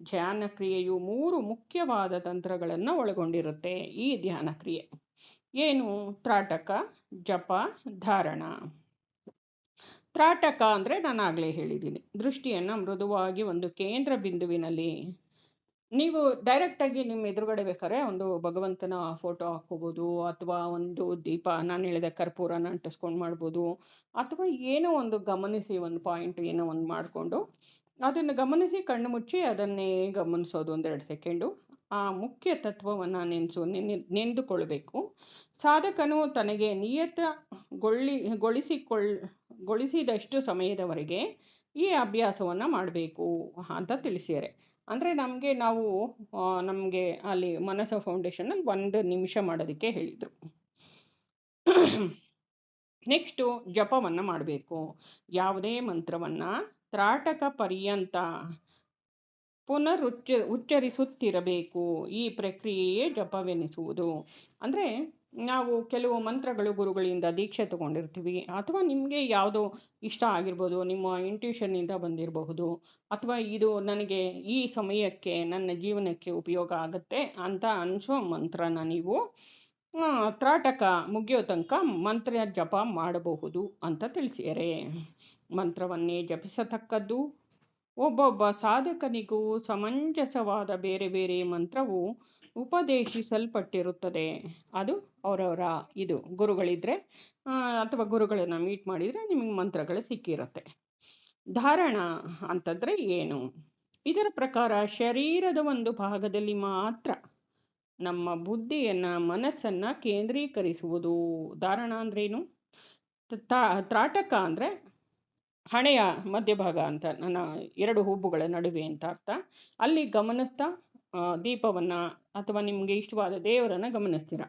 ಧ್ಯಾನ ಕ್ರಿಯೆಯು ಮೂರು ಮುಖ್ಯವಾದ ತಂತ್ರಗಳನ್ನು ಒಳಗೊಂಡಿರುತ್ತೆ ಈ ಧ್ಯಾನ ಕ್ರಿಯೆ. ಏನು ತ್ರಾಟಕ? ಜಪ, ಧಾರಣ. ತ್ರಾಟಕ ಅಂದರೆ ನಾನು ಆಗಲೇ ಹೇಳಿದ್ದೀನಿ. ದೃಷ್ಟಿಯನ್ನು ಮೃದುವಾಗಿ ಒಂದು ಕೇಂದ್ರ ಬಿಂದುವಿನಲ್ಲಿ ನೀವು ಡೈರೆಕ್ಟಾಗಿ ನಿಮ್ಮ ಎದುರುಗಡೆ ಬೇಕಾದ್ರೆ ಒಂದು ಭಗವಂತನ ಫೋಟೋ ಹಾಕ್ಕೋಬೋದು, ಅಥವಾ ಒಂದು ದೀಪ, ನಾನು ಹೇಳಿದೆ ಕರ್ಪೂರನ ಅಂಟಿಸ್ಕೊಂಡು ಮಾಡ್ಬೋದು, ಅಥವಾ ಏನೋ ಒಂದು ಗಮನಿಸಿ, ಒಂದು ಪಾಯಿಂಟ್ ಏನೋ ಒಂದು ಮಾಡಿಕೊಂಡು ಅದನ್ನು ಗಮನಿಸಿ, ಕಣ್ಣು ಮುಚ್ಚಿ ಅದನ್ನೇ ಗಮನಿಸೋದು ಒಂದೆರಡು ಸೆಕೆಂಡು ಆ ಮುಖ್ಯ ತತ್ವವನ್ನು ನೆನೆಸು, ನೆನೆ, ನೆನೆದುಕೊಳ್ಬೇಕು. ಸಾಧಕನು ತನಗೆ ನಿಯತಗೊಳ್ಳಿ ಗೊಳಿಸಿಕೊಳ್ಳ ಗೊಳಿಸಿದಷ್ಟು ಸಮಯದವರೆಗೆ ಈ ಅಭ್ಯಾಸವನ್ನು ಮಾಡಬೇಕು ಅಂತ ತಿಳಿಸಿದ್ದಾರೆ. ಅಂದರೆ ನಮಗೆ ನಾವು ನಮಗೆ ಅಲ್ಲಿ ಮನಸ ಫೌಂಡೇಶನಲ್ಲಿ ಒಂದು ನಿಮಿಷ ಮಾಡೋದಕ್ಕೆ ಹೇಳಿದರು. ನೆಕ್ಸ್ಟು ಜಪವನ್ನು ಮಾಡಬೇಕು. ಯಾವುದೇ ಮಂತ್ರವನ್ನು ತ್ರಾಟಕ ಪರ್ಯಂತ ಪುನರುಚ್ಚ, ಉಚ್ಚರಿಸುತ್ತಿರಬೇಕು ಈ ಪ್ರಕ್ರಿಯೆಯೇ ಜಪವೆನಿಸುವುದು. ಅಂದರೆ ನಾವು ಕೆಲವು ಮಂತ್ರಗಳು ಗುರುಗಳಿಂದ ದೀಕ್ಷೆ ತಗೊಂಡಿರ್ತೀವಿ. ಅಥವಾ ನಿಮಗೆ ಯಾವುದೋ ಇಷ್ಟ ಆಗಿರ್ಬೋದು, ನಿಮ್ಮ ಇಂಟ್ಯೂಷನ್ನಿಂದ ಬಂದಿರಬಹುದು, ಅಥವಾ ಇದು ನನಗೆ ಈ ಸಮಯಕ್ಕೆ, ನನ್ನ ಜೀವನಕ್ಕೆ ಉಪಯೋಗ ಆಗುತ್ತೆ ಅಂತ ಅನಿಸೋ ಮಂತ್ರನ ನೀವು ತ್ರಾಟಕ ಮುಗಿಯೋ ತನಕ ಮಂತ್ರ ಜಪ ಮಾಡಬಹುದು ಅಂತ ತಿಳಿಸಿದರೆ ಮಂತ್ರವನ್ನೇ ಜಪಿಸತಕ್ಕದ್ದು ಒಬ್ಬೊಬ್ಬ ಸಾಧಕನಿಗೂ ಸಮಂಜಸವಾದ ಬೇರೆ ಬೇರೆ ಮಂತ್ರವು ಉಪದೇಶಿಸಲ್ಪಟ್ಟಿರುತ್ತದೆ. ಅದು ಅವರವರ ಇದು ಗುರುಗಳಿದ್ದರೆ ಅಥವಾ ಗುರುಗಳನ್ನು ಮೀಟ್ ಮಾಡಿದರೆ ನಿಮಗೆ ಮಂತ್ರಗಳು ಸಿಕ್ಕಿರುತ್ತೆ. ಧಾರಣ ಅಂತಂದರೆ ಏನು? ಇದರ ಪ್ರಕಾರ ಶರೀರದ ಒಂದು ಭಾಗದಲ್ಲಿ ಮಾತ್ರ ನಮ್ಮ ಬುದ್ಧಿಯನ್ನು, ಮನಸ್ಸನ್ನು ಕೇಂದ್ರೀಕರಿಸುವುದು. ಧಾರಣ ಅಂದ್ರೇನು ತ್ರಾಟಕ ಅಂದರೆ ಹಣೆಯ ಮಧ್ಯಭಾಗ ಅಂತ, ನನ್ನ ಎರಡು ಹುಬ್ಬುಗಳ ನಡುವೆ ಅಂತ ಅರ್ಥ. ಅಲ್ಲಿ ಗಮನಿಸ್ತಾ ದೀಪವನ್ನು ಅಥವಾ ನಿಮಗೆ ಇಷ್ಟವಾದ ದೇವರನ್ನು ಗಮನಿಸ್ತೀರ.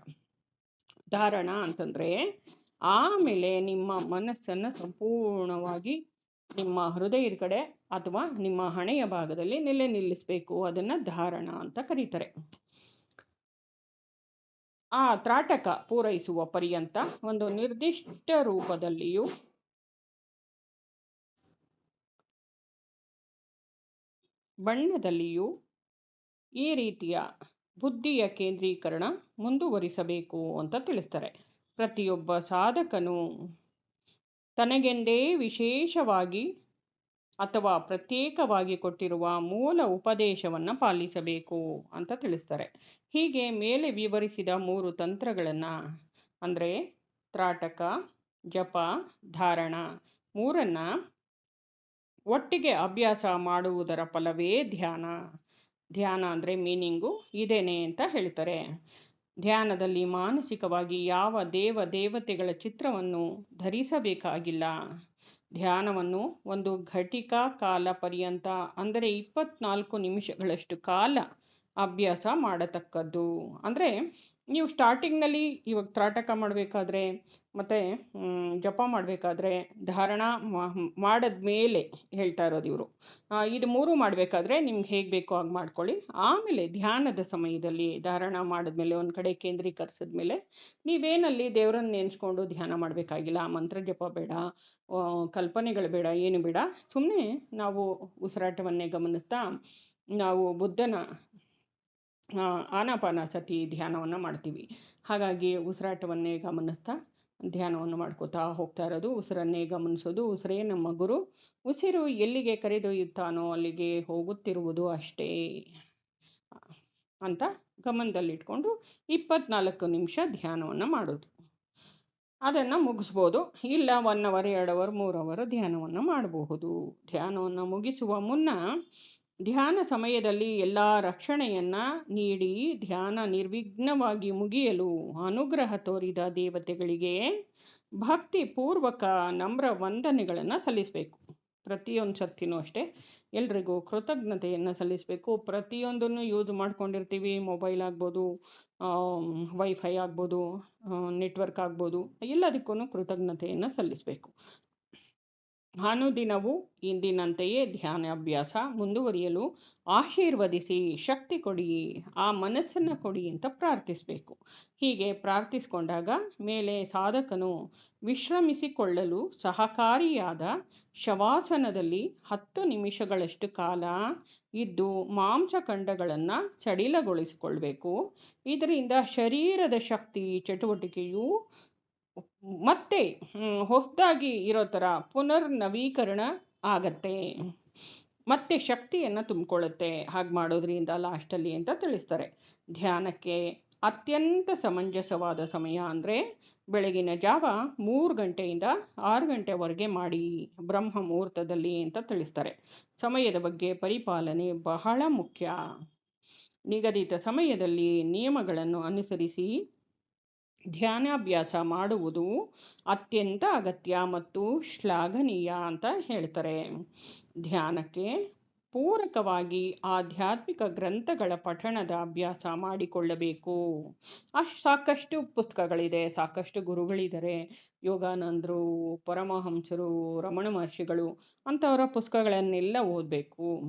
ಧಾರಣ ಅಂತಂದರೆ, ಆಮೇಲೆ ನಿಮ್ಮ ಮನಸ್ಸನ್ನು ಸಂಪೂರ್ಣವಾಗಿ ನಿಮ್ಮ ಹೃದಯದ ಕಡೆ ಅಥವಾ ನಿಮ್ಮ ಹಣೆಯ ಭಾಗದಲ್ಲಿ ನೆಲೆ ನಿಲ್ಲಿಸಬೇಕು. ಅದನ್ನು ಧಾರಣ ಅಂತ ಕರೀತಾರೆ. ಆ ತ್ರಾಟಕ ಪೂರೈಸುವ ಪರ್ಯಂತ ಒಂದು ನಿರ್ದಿಷ್ಟ ರೂಪದಲ್ಲಿಯೂ ಬಣ್ಣದಲ್ಲಿಯೂ ಈ ರೀತಿಯ ಬುದ್ಧಿಯ ಕೇಂದ್ರೀಕರಣ ಮುಂದುವರಿಸಬೇಕು ಅಂತ ತಿಳಿಸ್ತಾರೆ. ಪ್ರತಿಯೊಬ್ಬ ಸಾಧಕನು ತನಗೆಂದೇ ವಿಶೇಷವಾಗಿ ಅಥವಾ ಪ್ರತ್ಯೇಕವಾಗಿ ಕೊಟ್ಟಿರುವ ಮೂಲ ಉಪದೇಶವನ್ನು ಪಾಲಿಸಬೇಕು ಅಂತ ತಿಳಿಸ್ತಾರೆ. ಹೀಗೆ ಮೇಲೆ ವಿವರಿಸಿದ ಮೂರು ತಂತ್ರಗಳನ್ನು ಅಂದರೆ ತ್ರಾಟಕ, ಜಪ, ಧಾರಣ ಮೂರನ್ನು ಒಟ್ಟಿಗೆ ಅಭ್ಯಾಸ ಮಾಡುವುದರ ಫಲವೇ ಧ್ಯಾನ. ಧ್ಯಾನ ಅಂದರೆ ಮೀನಿಂಗು ಇದೇನೆ ಅಂತ ಹೇಳ್ತಾರೆ. ಧ್ಯಾನದಲ್ಲಿ ಮಾನಸಿಕವಾಗಿ ಯಾವ ದೇವ ದೇವತೆಗಳ ಚಿತ್ರವನ್ನು ಧರಿಸಬೇಕಾಗಿಲ್ಲ. ಧ್ಯಾನವನ್ನು ಒಂದು ಘಟಿಕಾ ಕಾಲ ಪರ್ಯಂತ ಅಂದರೆ ಇಪ್ಪತ್ನಾಲ್ಕು ನಿಮಿಷಗಳಷ್ಟು ಕಾಲ ಅಭ್ಯಾಸ ಮಾಡತಕ್ಕದ್ದು. ಅಂದರೆ ನೀವು ಸ್ಟಾರ್ಟಿಂಗ್ನಲ್ಲಿ ಇವಾಗ ತ್ರಾಟಕ ಮಾಡಬೇಕಾದ್ರೆ, ಮತ್ತು ಜಪ ಮಾಡಬೇಕಾದ್ರೆ ಧಾರಣ ಮಾಡಿದ ಮೇಲೆ ಹೇಳ್ತಾ ಇರೋದು ಇವರು. ಇದು ಮೂರು ಮಾಡಬೇಕಾದ್ರೆ ನಿಮ್ಗೆ ಹೇಗೆ ಬೇಕೋ ಹಾಗೆ ಮಾಡ್ಕೊಳ್ಳಿ. ಆಮೇಲೆ ಧ್ಯಾನದ ಸಮಯದಲ್ಲಿ ಧಾರಣ ಮಾಡಿದ್ಮೇಲೆ ಒಂದು ಕಡೆ ಕೇಂದ್ರೀಕರಿಸಿದ ಮೇಲೆ ನೀವೇನಲ್ಲಿ ದೇವರನ್ನ ನೆನೆಸ್ಕೊಂಡು ಧ್ಯಾನ ಮಾಡಬೇಕಾಗಿಲ್ಲ, ಮಂತ್ರ ಜಪ ಬೇಡ ಕಲ್ಪನೆಗಳು ಬೇಡ, ಏನು ಬೇಡ. ಸುಮ್ಮನೆ ನಾವು ಉಸಿರಾಟವನ್ನೇ ಗಮನಿಸ್ತಾ, ನಾವು ಬುದ್ಧನ ಆನಾಪಾನಸತಿ ಧ್ಯಾನವನ್ನು ಮಾಡ್ತೀವಿ. ಹಾಗಾಗಿ ಉಸಿರಾಟವನ್ನೇ ಗಮನಿಸ್ತಾ ಧ್ಯಾನವನ್ನು ಮಾಡ್ಕೋತಾ ಹೋಗ್ತಾ ಇರೋದು, ಉಸಿರನ್ನೇ ಗಮನಿಸೋದು, ಉಸಿರೇ ನಮ್ಮ ಗುರು. ಉಸಿರು ಎಲ್ಲಿಗೆ ಕರೆದೊಯ್ಯುತ್ತಾನೋ ಅಲ್ಲಿಗೆ ಹೋಗುತ್ತಿರುವುದು ಅಷ್ಟೇ. ಅಂತ ಗಮನದಲ್ಲಿಟ್ಕೊಂಡು ಇಪ್ಪತ್ನಾಲ್ಕು ನಿಮಿಷ ಧ್ಯಾನವನ್ನು ಮಾಡೋದು. ಅದನ್ನು ಮುಗಿಸ್ಬೋದು. ಇಲ್ಲ ಒನ್ ಅವರ್, ಎರಡು ಅವರ್, ಮೂರು ಅವರ್ ಧ್ಯಾನವನ್ನು ಮಾಡಬಹುದು. ಧ್ಯಾನವನ್ನು ಮುಗಿಸುವ ಮುನ್ನ ಧ್ಯಾನ ಸಮಯದಲ್ಲಿ ಎಲ್ಲ ರಕ್ಷಣೆಯನ್ನು ನೀಡಿ ಧ್ಯಾನ ನಿರ್ವಿಘ್ನವಾಗಿ ಮುಗಿಯಲು ಅನುಗ್ರಹ ತೋರಿದ ದೇವತೆಗಳಿಗೆ ಭಕ್ತಿಪೂರ್ವಕ ನಮ್ರ ವಂದನೆಗಳನ್ನು ಸಲ್ಲಿಸಬೇಕು. ಪ್ರತಿಯೊಂದು ಸರ್ತಿನೂ ಅಷ್ಟೇ. ಎಲ್ರಿಗೂ ಕೃತಜ್ಞತೆಯನ್ನು ಸಲ್ಲಿಸಬೇಕು. ಪ್ರತಿಯೊಂದನ್ನು ಯೂಸ್ ಮಾಡ್ಕೊಂಡಿರ್ತೀವಿ. ಮೊಬೈಲ್ ಆಗ್ಬೋದು ವೈಫೈ ಆಗ್ಬೋದು ನೆಟ್ವರ್ಕ್ ಆಗ್ಬೋದು ಎಲ್ಲದಕ್ಕೂ ಕೃತಜ್ಞತೆಯನ್ನು ಸಲ್ಲಿಸಬೇಕು. ಅನುದಿನವೂ ಇಂದಿನಂತೆಯೇ ಧ್ಯಾನಾಭ್ಯಾಸ ಮುಂದುವರಿಯಲು ಆಶೀರ್ವದಿಸಿ, ಶಕ್ತಿ ಕೊಡಿ, ಆ ಮನಸ್ಸನ್ನು ಕೊಡಿ ಅಂತ ಪ್ರಾರ್ಥಿಸಬೇಕು. ಹೀಗೆ ಪ್ರಾರ್ಥಿಸಿಕೊಂಡಾಗ ಮೇಲೆ ಸಾಧಕನು ವಿಶ್ರಮಿಸಿಕೊಳ್ಳಲು ಸಹಕಾರಿಯಾದ ಶವಾಸನದಲ್ಲಿ ಹತ್ತು ನಿಮಿಷಗಳಷ್ಟು ಕಾಲ ಇದ್ದು ಮಾಂಸಖಂಡಗಳನ್ನು ಸಡಿಲಗೊಳಿಸಿಕೊಳ್ಬೇಕು. ಇದರಿಂದ ಶರೀರದ ಶಕ್ತಿ, ಚಟುವಟಿಕೆಯು ಮತ್ತೆ ಹೊಸದಾಗಿ ಇರೋ ಥರ ಪುನರ್ ನವೀಕರಣ ಆಗತ್ತೆ. ಮತ್ತೆ ಶಕ್ತಿಯನ್ನು ತುಂಬಿಕೊಳ್ಳುತ್ತೆ. ಹಾಗೆ ಮಾಡೋದ್ರಿಂದ ಲಾಸ್ಟಲ್ಲಿ ಅಂತ ತಿಳಿಸ್ತಾರೆ. ಧ್ಯಾನಕ್ಕೆ ಅತ್ಯಂತ ಸಮಂಜಸವಾದ ಸಮಯ ಅಂದರೆ ಬೆಳಗಿನ ಜಾವ ಮೂರು ಗಂಟೆಯಿಂದ ಆರು ಗಂಟೆವರೆಗೆ ಮಾಡಿ ಬ್ರಹ್ಮ ಮುಹೂರ್ತದಲ್ಲಿ ಅಂತ ತಿಳಿಸ್ತಾರೆ. ಸಮಯದ ಬಗ್ಗೆ ಪರಿಪಾಲನೆ ಬಹಳ ಮುಖ್ಯ. ನಿಗದಿತ ಸಮಯದಲ್ಲಿ ನಿಯಮಗಳನ್ನು ಅನುಸರಿಸಿ ಧ್ಯಾನಾಭ್ಯಾಸ ಮಾಡುವುದು ಅತ್ಯಂತ ಅಗತ್ಯ ಮತ್ತು ಶ್ಲಾಘನೀಯ ಅಂತ ಹೇಳ್ತಾರೆ. ಧ್ಯಾನಕ್ಕೆ ಪೂರಕವಾಗಿ ಆಧ್ಯಾತ್ಮಿಕ ಗ್ರಂಥಗಳ ಪಠಣದ ಅಭ್ಯಾಸ ಮಾಡಿಕೊಳ್ಳಬೇಕು. ಅಷ್ಟು ಸಾಕಷ್ಟು ಪುಸ್ತಕಗಳಿದೆ, ಸಾಕಷ್ಟು ಗುರುಗಳಿದ್ದಾರೆ. ಯೋಗಾನಂದರು, ಪರಮಹಂಸರು, ರಮಣ ಮಹರ್ಷಿಗಳು ಅಂಥವರ ಪುಸ್ತಕಗಳನ್ನೆಲ್ಲ ಓದಬೇಕು.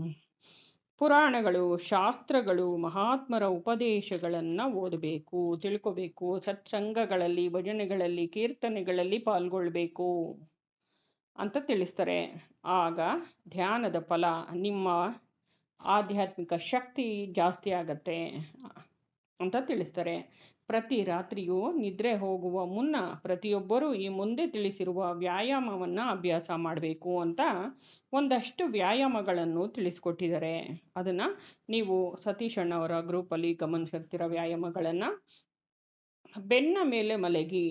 ಪುರಾಣಗಳು, ಶಾಸ್ತ್ರಗಳು, ಮಹಾತ್ಮರ ಉಪದೇಶಗಳನ್ನು ಓದಬೇಕು, ತಿಳ್ಕೋಬೇಕು, ಸತ್ಸಂಗಗಳಲ್ಲಿ, ಭಜನೆಗಳಲ್ಲಿ, ಕೀರ್ತನೆಗಳಲ್ಲಿ ಪಾಲ್ಗೊಳ್ಬೇಕು ಅಂತ ತಿಳಿಸ್ತಾರೆ. ಆಗ ಧ್ಯಾನದ ಫಲ ನಿಮ್ಮ ಆಧ್ಯಾತ್ಮಿಕ ಶಕ್ತಿ ಜಾಸ್ತಿ ಆಗತ್ತೆ ಅಂತ ತಿಳಿಸ್ತಾರೆ. ಪ್ರತಿ ರಾತ್ರಿಯೂ ನಿದ್ರೆ ಹೋಗುವ ಮುನ್ನ ಪ್ರತಿಯೊಬ್ಬರೂ ಈ ಮುಂದೆ ತಿಳಿಸಿರುವ ವ್ಯಾಯಾಮವನ್ನು ಅಭ್ಯಾಸ ಮಾಡಬೇಕು ಅಂತ ಒಂದಷ್ಟು ವ್ಯಾಯಾಮಗಳನ್ನು ತಿಳಿಸ್ಕೊಟ್ಟಿದ್ದಾರೆ. ಅದನ್ನು ನೀವು ಸತೀಶ್ ಅಣ್ಣವರ ಗ್ರೂಪಲ್ಲಿ ಗಮನಿಸಿರ್ತೀರ ವ್ಯಾಯಾಮಗಳನ್ನು. ಬೆನ್ನ ಮೇಲೆ ಮಲಗಿ,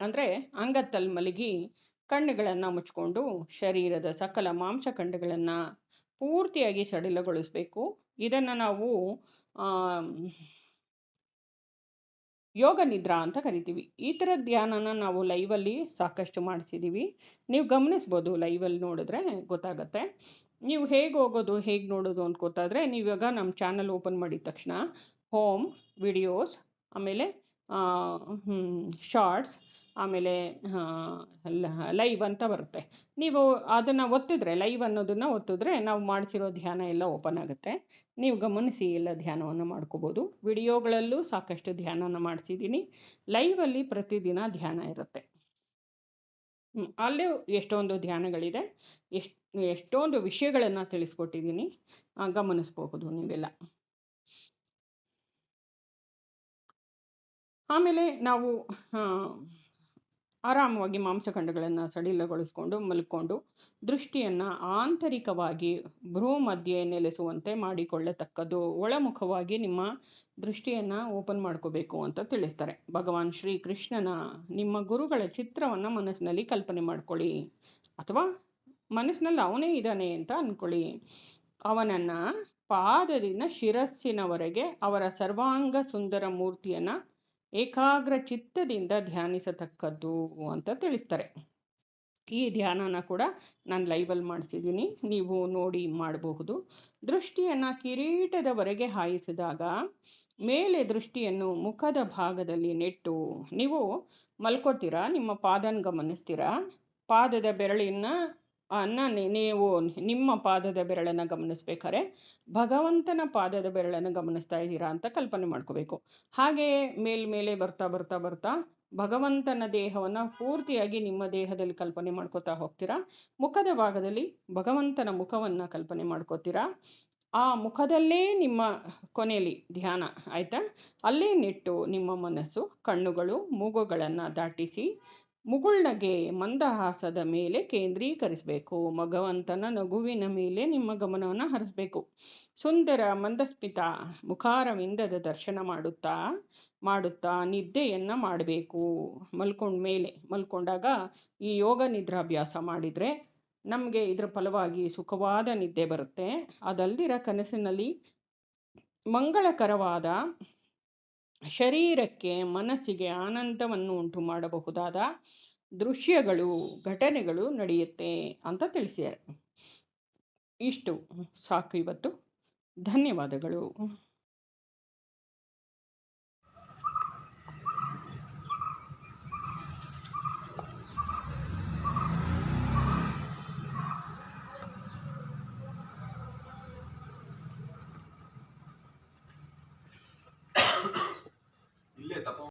ಅಂದರೆ ಅಂಗತ್ತಲ್ಲಿ ಮಲಗಿ ಕಣ್ಣುಗಳನ್ನು ಮುಚ್ಕೊಂಡು ಶರೀರದ ಸಕಲ ಮಾಂಸಖಂಡಗಳನ್ನು ಪೂರ್ತಿಯಾಗಿ ಸಡಿಲಗೊಳಿಸಬೇಕು. ಇದನ್ನು ನಾವು ಯೋಗ ನಿದ್ರಾ ಅಂತ ಕರಿತೀವಿ. ಈ ಥರ ಧ್ಯಾನನ ನಾವು ಲೈವಲ್ಲಿ ಸಾಕಷ್ಟು ಮಾಡಿಸಿದ್ದೀವಿ ನೀವು ಗಮನಿಸ್ಬೋದು ಲೈವಲ್ಲಿ ನೋಡಿದ್ರೆ ಗೊತ್ತಾಗುತ್ತೆ. ನೀವು ಹೇಗೆ ಹೋಗೋದು, ಹೇಗೆ ನೋಡೋದು ಅಂತ ಗೊತ್ತಾದರೆ ನೀವು ಇವಾಗ ನಮ್ಮ ಚಾನಲ್ ಓಪನ್ ಮಾಡಿದ ತಕ್ಷಣ, ಹೋಮ್, ವಿಡಿಯೋಸ್, ಆಮೇಲೆ ಶಾರ್ಟ್ಸ್ ಆಮೇಲೆ ಲೈವ್ ಅಂತ ಬರುತ್ತೆ. ನೀವು ಅದನ್ನು ಒತ್ತಿದ್ರೆ, ಲೈವ್ ಅನ್ನೋದನ್ನು ಒತ್ತಿದ್ರೆ ನಾವು ಮಾಡಿಸಿರೋ ಧ್ಯಾನ ಎಲ್ಲ ಓಪನ್ ಆಗುತ್ತೆ. ನೀವು ಗಮನಿಸಿ ಎಲ್ಲ ಧ್ಯಾನವನ್ನು ಮಾಡ್ಕೋಬೋದು. ವಿಡಿಯೋಗಳಲ್ಲೂ ಸಾಕಷ್ಟು ಧ್ಯಾನನ ಮಾಡಿಸಿದ್ದೀನಿ. ಲೈವಲ್ಲಿ ಪ್ರತಿದಿನ ಧ್ಯಾನ ಇರುತ್ತೆ. ಅಲ್ಲೇ ಎಷ್ಟೊಂದು ಧ್ಯಾನಗಳಿದೆ. ಎಷ್ಟು, ಎಷ್ಟೊಂದು ವಿಷಯಗಳನ್ನು ತಿಳಿಸ್ಕೊಟ್ಟಿದ್ದೀನಿ. ಗಮನಿಸ್ಬಹುದು ನೀವೆಲ್ಲ. ಆಮೇಲೆ ನಾವು ಆರಾಮವಾಗಿ ಮಾಂಸಖಂಡಗಳನ್ನು ಸಡಿಲಗೊಳಿಸ್ಕೊಂಡು, ಮಲ್ಕೊಂಡು ದೃಷ್ಟಿಯನ್ನು ಆಂತರಿಕವಾಗಿ ಭ್ರೂ ಮಧ್ಯೆ ನೆಲೆಸುವಂತೆ ಮಾಡಿಕೊಳ್ಳತಕ್ಕದ್ದು ಒಳಮುಖವಾಗಿ ನಿಮ್ಮ ದೃಷ್ಟಿಯನ್ನು ಓಪನ್ ಮಾಡ್ಕೋಬೇಕು ಅಂತ ತಿಳಿಸ್ತಾರೆ. ಭಗವಾನ್ ಶ್ರೀ ಕೃಷ್ಣನ ನಿಮ್ಮ ಗುರುಗಳ ಚಿತ್ರವನ್ನು ಮನಸ್ಸಿನಲ್ಲಿ ಕಲ್ಪನೆ ಮಾಡ್ಕೊಳ್ಳಿ. ಅಥವಾ ಮನಸ್ಸಿನಲ್ಲಿ ಅವನೇ ಇದ್ದಾನೆ ಅಂತ ಅಂದ್ಕೊಳ್ಳಿ ಅವನನ್ನು ಪಾದದಿಂದ ಶಿರಸ್ಸಿನವರೆಗೆ ಅವರ ಸರ್ವಾಂಗ ಸುಂದರ ಮೂರ್ತಿಯನ್ನು ಏಕಾಗ್ರ ಚಿತ್ತದಿಂದ ಧ್ಯಾನಿಸತಕ್ಕದ್ದು ಅಂತ ತಿಳಿಸ್ತಾರೆ. ಈ ಧ್ಯಾನನ ಕೂಡ ನಾನು ಲೈವಲ್ಲಿ ಮಾಡಿಸಿದ್ದೀನಿ. ನೀವು ನೋಡಿ ಮಾಡಬಹುದು. ದೃಷ್ಟಿಯನ್ನು ಕಿರೀಟದವರೆಗೆ ಹಾಯಿಸಿದಾಗ ಮೇಲೆ ದೃಷ್ಟಿಯನ್ನು ಮುಖದ ಭಾಗದಲ್ಲಿ ನೆಟ್ಟು ನೀವು ಮಲ್ಕೋತೀರಾ? ನಿಮ್ಮ ಪಾದನ ಗಮನಿಸ್ತೀರಾ ಪಾದದ ಬೆರಳಿನ ಅನ್ನ ನೀವು ನಿಮ್ಮ ಪಾದದ ಬೆರಳನ್ನು ಗಮನಿಸ್ಬೇಕಾದ್ರೆ ಭಗವಂತನ ಪಾದದ ಬೆರಳನ್ನು ಗಮನಿಸ್ತಾ ಇದ್ದೀರಾ ಅಂತ ಕಲ್ಪನೆ ಮಾಡ್ಕೋಬೇಕು. ಹಾಗೆಯೇ ಮೇಲ್ಮೇಲೆ ಬರ್ತಾ ಬರ್ತಾ ಬರ್ತಾ ಭಗವಂತನ ದೇಹವನ್ನು ಪೂರ್ತಿಯಾಗಿ ನಿಮ್ಮ ದೇಹದಲ್ಲಿ ಕಲ್ಪನೆ ಮಾಡ್ಕೋತಾ ಹೋಗ್ತೀರಾ? ಮುಖದ ಭಾಗದಲ್ಲಿ ಭಗವಂತನ ಮುಖವನ್ನು ಕಲ್ಪನೆ ಮಾಡ್ಕೋತೀರಾ? ಆ ಮುಖದಲ್ಲೇ ನಿಮ್ಮ ಕೊನೆಯಲ್ಲಿ ಧ್ಯಾನ ಆಯಿತಾ? ಅಲ್ಲೇ ನೆಟ್ಟು ನಿಮ್ಮ ಮನಸ್ಸು ಕಣ್ಣುಗಳು ಮೂಗುಗಳನ್ನು ದಾಟಿಸಿ ಮುಗುಳ್ನಗೆ ಮಂದಹಾಸದ ಮೇಲೆ ಕೇಂದ್ರೀಕರಿಸಬೇಕು. ಭಗವಂತನ ನಗುವಿನ ಮೇಲೆ ನಿಮ್ಮ ಗಮನವನ್ನು ಹರಿಸಬೇಕು. ಸುಂದರ ಮಂದಸ್ಮಿತ ಮುಖಾರವಿಂದದ ದರ್ಶನ ಮಾಡುತ್ತಾ ಮಾಡುತ್ತಾ ನಿದ್ದೆಯನ್ನು ಮಾಡಬೇಕು. ಮಲ್ಕೊಂಡ ಮೇಲೆ, ಮಲ್ಕೊಂಡಾಗ ಈ ಯೋಗ ನಿದ್ರಾಭ್ಯಾಸ ಮಾಡಿದರೆ ನಮಗೆ ಇದರ ಫಲವಾಗಿ ಸುಖವಾದ ನಿದ್ದೆ ಬರುತ್ತೆ. ಅದಲ್ದಿರ ಕನಸಿನಲ್ಲಿ ಮಂಗಳಕರವಾದ ಶರೀರಕ್ಕೆ ಮನಸ್ಸಿಗೆ ಆನಂದವನ್ನು ಉಂಟು ಮಾಡಬಹುದಾದ ದೃಶ್ಯಗಳು ಘಟನೆಗಳು ನಡೆಯುತ್ತೆ ಅಂತ ತಿಳಿಸಿದ್ದಾರೆ. ಇಷ್ಟು. ಸಾಕು ಇವತ್ತು. ಧನ್ಯವಾದಗಳು.